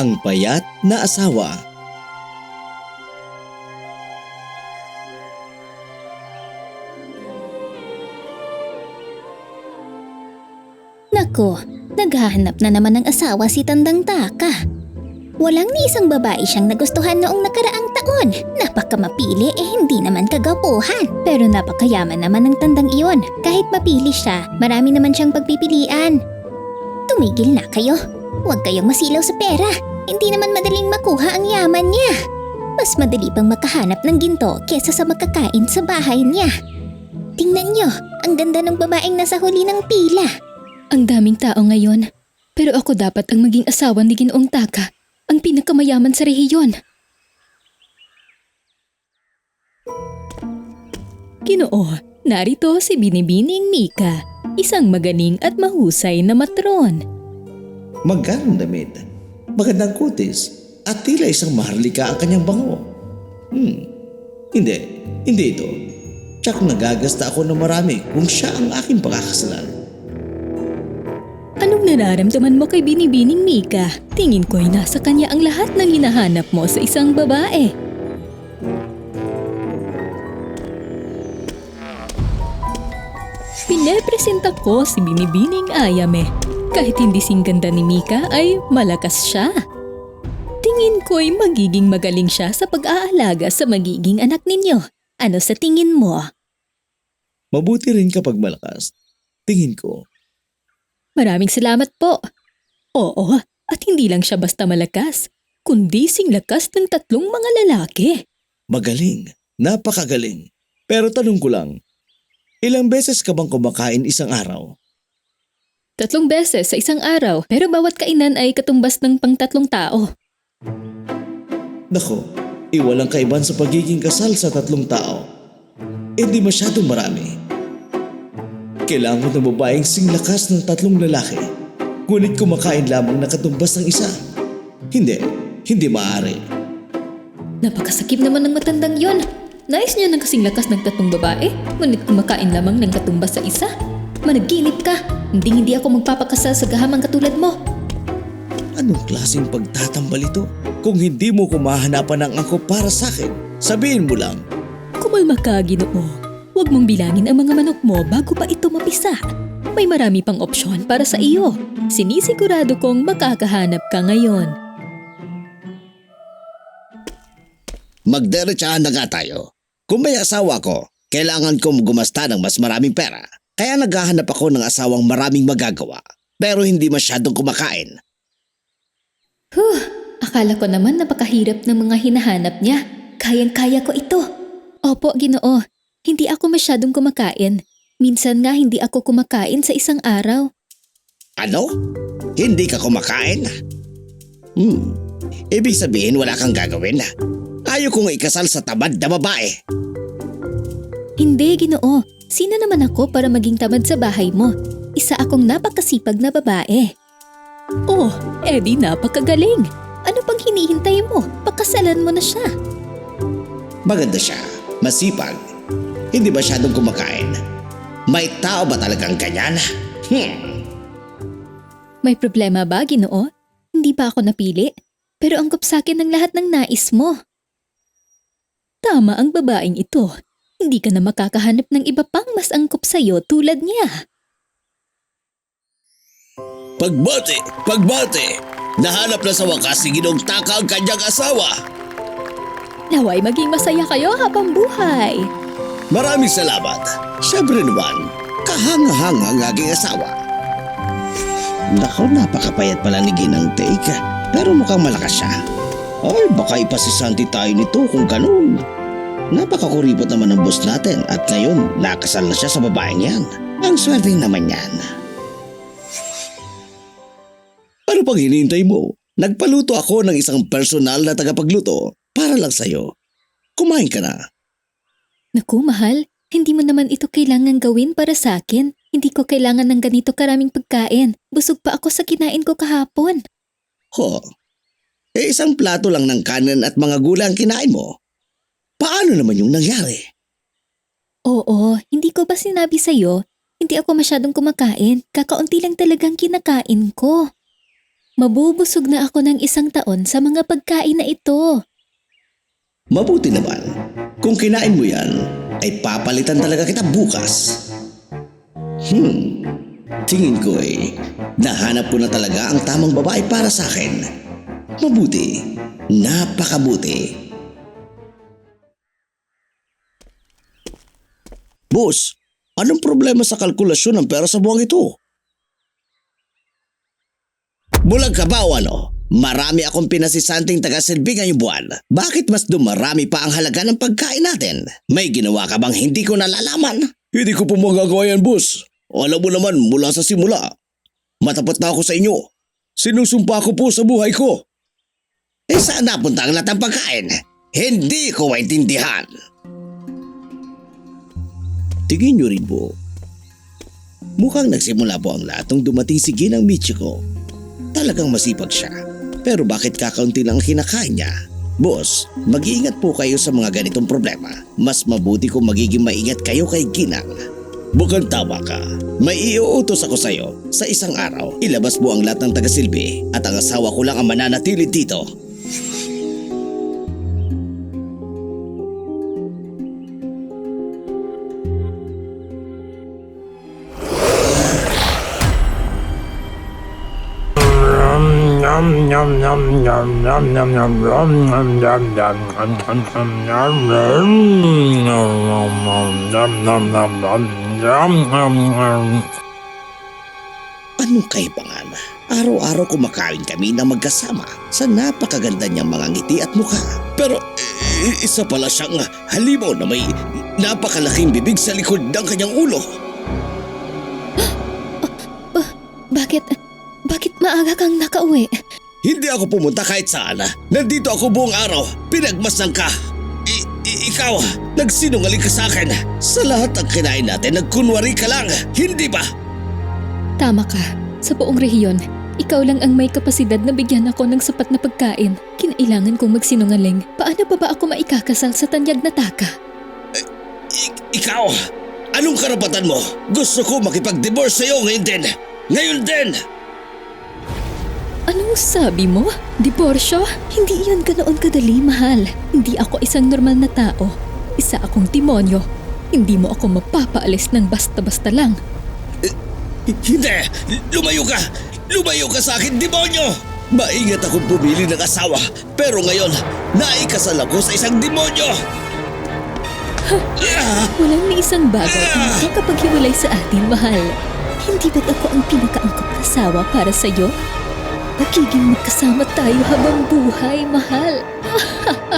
Ang Payat na Asawa Nako, naghahanap na naman ng asawa si Tandang Taka. Walang ni isang babae siyang nagustuhan noong nakaraang taon. Napakamapili eh hindi naman kagapuhan. Pero napakayaman naman ng tandang iyon. Kahit mapili siya, marami naman siyang pagpipilian. Tumigil na kayo. Huwag kayong masilaw sa pera. Hindi naman madaling makuha ang yaman niya. Mas madali pang makahanap ng ginto kesa sa makakain sa bahay niya. Tingnan niyo, ang ganda ng babaeng nasa huli ng pila. Ang daming tao ngayon. Pero ako dapat ang maging asawa ni Ginoong Taka, ang pinakamayaman sa rehiyon. Ginoo, narito si Binibining Mika, isang magaling at mahusay na matron. Magandang damit, magandang kutis, at tila isang maharlika ang kanyang bango. Hmm, hindi, hindi ito. Tsak nagagasta ako ng marami kung siya ang aking pagkakasalan. Anong nararamdaman mo kay Binibining Mika? Tingin ko'y nasa kanya ang lahat ng hinahanap mo sa isang babae. Pinepresenta ko si Binibining Ayame. Kahit hindi singganda ni Mika ay malakas siya. Tingin ko'y magiging magaling siya sa pag-aalaga sa magiging anak ninyo. Ano sa tingin mo? Mabuti rin kapag malakas. Tingin ko, Maraming salamat po. Oo, at hindi lang siya basta malakas, kundi sing lakas ng tatlong mga lalaki. magaling, napakagaling. Pero tanong ko lang, ilang beses ka bang kumakain isang araw? Tatlong beses sa isang araw, pero bawat kainan ay katumbas ng pangtatlong tao. Nako, iwalang kaiban sa pagiging kasal sa tatlong tao. Hindi masyadong marami. Kailangan ng babaeng singlakas ng tatlong lalaki. Ngunit kumakain lamang na katumbas ng isa. Hindi, hindi maaari. Napakasakip naman ng matandang yon. Nais niya ng kasing lakas ng tatlong babae, ngunit kumakain lamang ng katumbas sa isa. Managinip ka, hindi hindi ako magpapakasal sa gahamang katulad mo. Anong klaseng pagtatambal ito? Kung hindi mo kumahanapan ng angkop para sa akin, sabihin mo lang, Kumalma ka, ginoo. Huwag mong bilangin ang mga manok mo bago pa ito mapisa. May marami pang opsyon para sa iyo. Sinisigurado kong makakahanap ka ngayon. Magdiretsahan na nga tayo. Kung may asawa ko, kailangan kong gumasta ng mas maraming pera. Kaya naghahanap ako ng asawang maraming magagawa, pero hindi masyadong kumakain. Huh, akala ko naman napakahirap ng mga hinahanap niya. Kayang-kaya ko ito. Opo, ginoo. Hindi ako masyadong kumakain. Minsan nga hindi ako kumakain sa isang araw. Ano? Hindi ka kumakain? Hmm, ibig sabihin wala kang gagawin. Ayaw kong ikasal sa tamad na babae. Hindi, ginoo. Sino naman ako para maging tamad sa bahay mo? Isa akong napakasipag na babae. Oh, edi napakagaling. Ano pang hinihintay mo? Pakasalan mo na siya. Maganda siya, masipag, hindi masyadong kumakain. May tao ba talagang ganyan? Hmm, May problema ba, ginoo? Hindi pa ako napili? Pero angkop sa akin ng lahat ng nais mo. Tama ang babaeng ito. Hindi ka na makakahanap ng iba pang mas angkop sa'yo tulad niya. pagbati, pagbati! Nahanap na sa wakas si Ginong Taka ang kanyang asawa. Naway maging masaya kayo habang buhay. Maraming salamat. Siyempre naman, kahanga-hanga ang aking asawa. Nako, napakapayat pala ni Ginang Take. Pero mukhang malakas siya. Ay, baka ipasisanti tayo nito kung ganun. Napakakuripot naman ng boss natin at ngayon nakasal na siya sa babaeng yan. Ang swerte naman yan. ano pang hinihintay mo? Nagpaluto ako ng isang personal na tagapagluto para lang sa'yo. Kumain ka na. Naku, mahal. Hindi mo naman ito kailangan gawin para sa akin. Hindi ko kailangan ng ganito karaming pagkain. Busog pa ako sa kinain ko kahapon. Ho, eh isang plato lang ng kanin at mga gulay ang kinain mo. Paano naman yung nangyari? Oo, hindi ko ba sinabi sa'yo? Hindi ako masyadong kumakain. Kakaunti lang talagang kinakain ko. Mabubusog na ako ng isang taon sa mga pagkain na ito. Mabuti naman. Kung kinain mo yan, ay papalitan talaga kita bukas. Hmm, tingin ko ay nahanap ko na talaga ang tamang babae para sa akin. Mabuti, napakabuti. Boss, anong problema sa kalkulasyon ng pera sa buwang ito? Bulag ka ba o ano? Marami akong pinasisanting taga-silbi ngayong buwan. Bakit mas dumarami pa ang halaga ng pagkain natin? May ginawa ka bang hindi ko nalalaman? Hindi ko po magagawa yan, boss. Alam mo naman mula sa simula. Matapat na ako sa inyo. Sinusumpa ko po sa buhay ko. Eh saan napunta ang lahat ng pagkain? Hindi ko maintindihan. Tingin nyo rin po. Mukhang nagsimula po ang lahat nung dumating si Ginang Michiko. Talagang masipag siya. Pero bakit kakaunti lang ang kinakain niya? Boss, mag-iingat po kayo sa mga ganitong problema. Mas mabuti kung magiging maingat kayo kay Ginang. Bukang tama ka. May iuutos ako sa'yo. Sa isang araw, ilabas mo ang lahat ng taga-silbi at ang asawa ko lang ang mananatili dito. Anong kaibangan? Araw-araw kumakain kami na magkasama sa napakaganda niyang mga ngiti at mukha. Pero isa pala siyang halimaw na may napakalaking bibig sa likod ng kanyang ulo. Bakit, bakit maaga kang nakauwi? Hindi ako pumunta kahit saan. Nandito ako buong araw. Pinagmasdan ka. I- i- ikaw, nagsinungaling ka sa akin. Sa lahat ng kinain natin, nagkunwari ka lang. Hindi ba? Tama ka. Sa buong rehiyon, ikaw lang ang may kapasidad na bigyan ako ng sapat na pagkain. Kinailangan kong magsinungaling. Paano pa ba ako maikakasal sa tanyag na taka? I- ikaw, anong karapatan mo? Gusto ko makipag-divorce sa'yo ngayon din. Ngayon din! Anong sabi mo? Diborsyo? Hindi iyon ganoon kadali, mahal. Hindi ako isang normal na tao. Isa akong demonyo. Hindi mo ako mapapaalis ng basta-basta lang. Hindi! Lumayo ka! Lumayo ka sa akin, demonyo! Maingat akong pumili ng asawa, pero ngayon, naikasal ako sa isang demonyo! Ah! Walang ni isang bagay ang makakapaghiwalay sa atin, mahal. Hindi ba't ako ang pinakaangkop na asawa para sa'yo? Magiging magkasama tayo habang buhay, mahal.